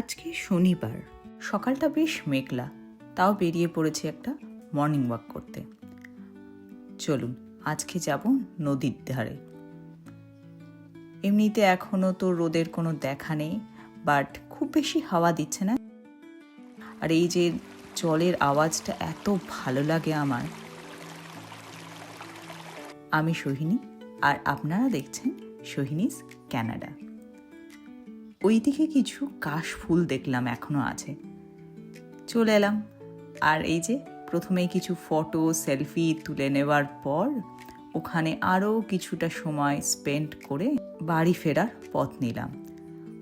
আজকে শনিবার। সকালটা বেশ মেঘলা, তাও বেরিয়ে পড়েছে একটা মর্নিং ওয়াক করতে। চলুন, আজকে যাব নদীর ধারে। এমনিতে এখনও তো রোদের কোনো দেখা নেই বাট খুব বেশি হাওয়া দিচ্ছে না। আর এই যে জলের আওয়াজটা এত ভালো লাগে আমার। আমি সোহিনী, আর আপনারা দেখছেন সোহিনীস ক্যানাডা। ওইদিকে কিছু কাশ ফুল দেখলাম এখনও আছে। চলে এলাম। আর এই যে প্রথমেই কিছু ফটো, সেলফি তুলে নেওয়ার পর ওখানে আরও কিছুটা সময় স্পেন্ড করে বাড়ি ফেরার পথ নিলাম।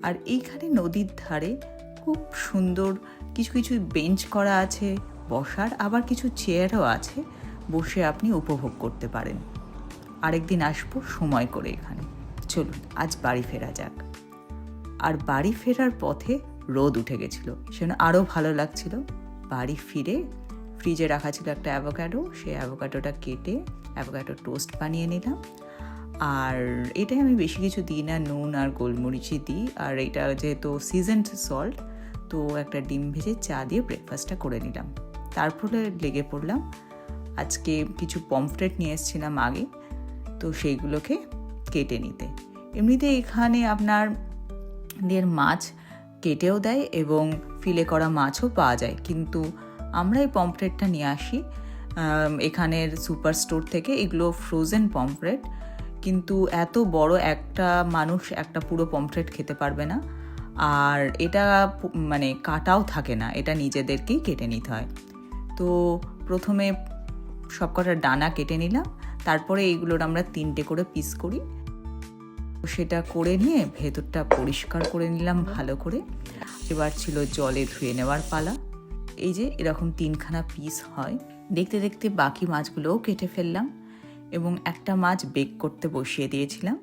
আর এইখানে নদীর ধারে খুব সুন্দর কিছু কিছু বেঞ্চ করা আছে, বসার আবার কিছু চেয়ারও আছে, বসে আপনি উপভোগ করতে পারেন। আরেকদিন আসব সময় করে এখানে। চলুন, আজ বাড়ি ফেরা যাক। আর বাড়ি ফেরার পথে রোদ উঠে গেছিল। সেজন্য আরও ভালো লাগছিল। বাড়ি ফিরে ফ্রিজে রাখা ছিল একটা অ্যাভোক্যাডো সেই অ্যাভোক্যাডোটা কেটে অ্যাভোক্যাডো টোস্ট বানিয়ে নিলাম। আর এটাই আমি বেশি কিছু দিই না, নুন আর গোলমরিচই দিই। আর এটা যেহেতু সিজনড সল্ট তো একটা ডিম ভেজে চা দিয়ে ব্রেকফাস্টটা করে নিলাম। তারপরে লেগে পড়লাম। আজকে কিছু পমফ্রেট নিয়ে এসেছিলাম আগে, তো সেইগুলোকে কেটে নিতে। এমনিতে এখানে আপনার দের মাছ কেটেও দেয় এবং ফিলে করা মাছও পাওয়া যায়। কিন্তু আমরা এই পমফ্রেটটা নিয়ে আসি এখানের সুপার স্টোর থেকে। এগুলো ফ্রোজেন পমফ্রেট। কিন্তু এত বড় একটা মানুষ একটা পুরো পমফ্রেট খেতে পারবে না। আর এটা মানে কাটাও থাকে না, এটা নিজেদেরকেই কেটে নিতে হয়। তো প্রথমে সবকটা ডানা কেটে নিলাম। তারপরে এইগুলোর আমরা তিনটে করে পিস করি। সেটা করে নিয়ে ভেতরটা পরিষ্কার করে নিলাম ভালো করে। এবার ছিল জলে ধুয়ে নেওয়ার পালা। এই যে এরকম তিনখানা পিস হয়। দেখতে দেখতে বাকি মাছগুলোও কেটে ফেললাম এবং একটা মাছ বেক করতে বসিয়ে দিয়েছিলাম।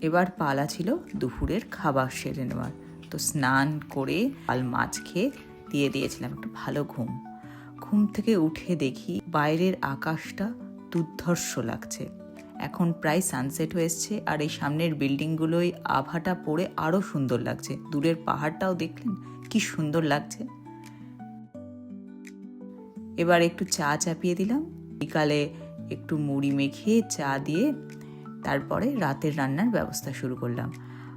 এবার পালা ছিল দুপুরের খাবার সেরে নেওয়ার। তো স্নান করে পাল মাছ খেয়ে দিয়ে দিয়েছিলাম একটু ভালো ঘুম। ঘুম থেকে উঠে দেখি বাইরের আকাশটা দুর্ধর্ষ লাগছে। এখন প্রায় সানসেট হয়ে হয়েছে আর এই সামনের বিল্ডিংগুলোই আভাটা পড়ে আরও সুন্দর লাগছে। দূরের পাহাড়টাও দেখলেন কি সুন্দর লাগছে। এবার একটু চা চাপিয়ে দিলাম। বিকালে একটু মুড়ি মেখে চা দিয়ে তারপরে রাতের রান্নার ব্যবস্থা শুরু করলাম।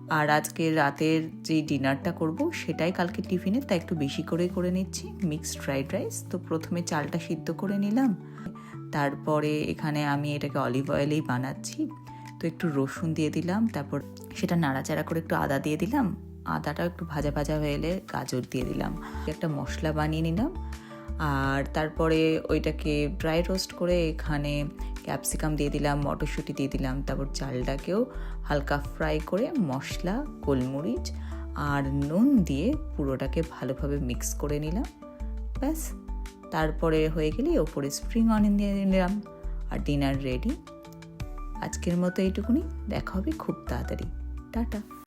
আর আজকে রাতের যে ডিনারটা করব, সেটাই কালকে টিফিনে, তাই একটু বেশি করে করে নিচ্ছি। মিক্সড ফ্রাইড রাইস তো প্রথমে চালটা সিদ্ধ করে নিলাম। তারপরে এখানে আমি এটাকে অলিভ অয়েলেই বানাচ্ছি। তো একটু রসুন দিয়ে দিলাম, তারপর সেটা নাড়াচাড়া করে একটু আদা দিয়ে দিলাম। আদাটাও একটু ভাজা ভাজা হয়ে এলে গাজর দিয়ে দিলাম। একটা মশলা বানিয়ে নিলাম। আর তারপরে ওইটাকে ড্রাই রোস্ট করে এখানে ক্যাপসিকাম দিয়ে দিলাম, মটরশুঁটি দিয়ে দিলাম, তারপর চালটাকেও হালকা ফ্রাই করে মশলা, গোলমরিচ আর নুন দিয়ে পুরোটাকে ভালোভাবে মিক্স করে নিলাম। ব্যাস। তারপরে হয়ে গেলে ওপরে স্প্রিং অনিয়ন দিয়ে নিলাম আর ডিনার রেডি আজকের মতো এইটুকুনি, দেখা হবে খুব তাড়াতাড়ি। টাটা।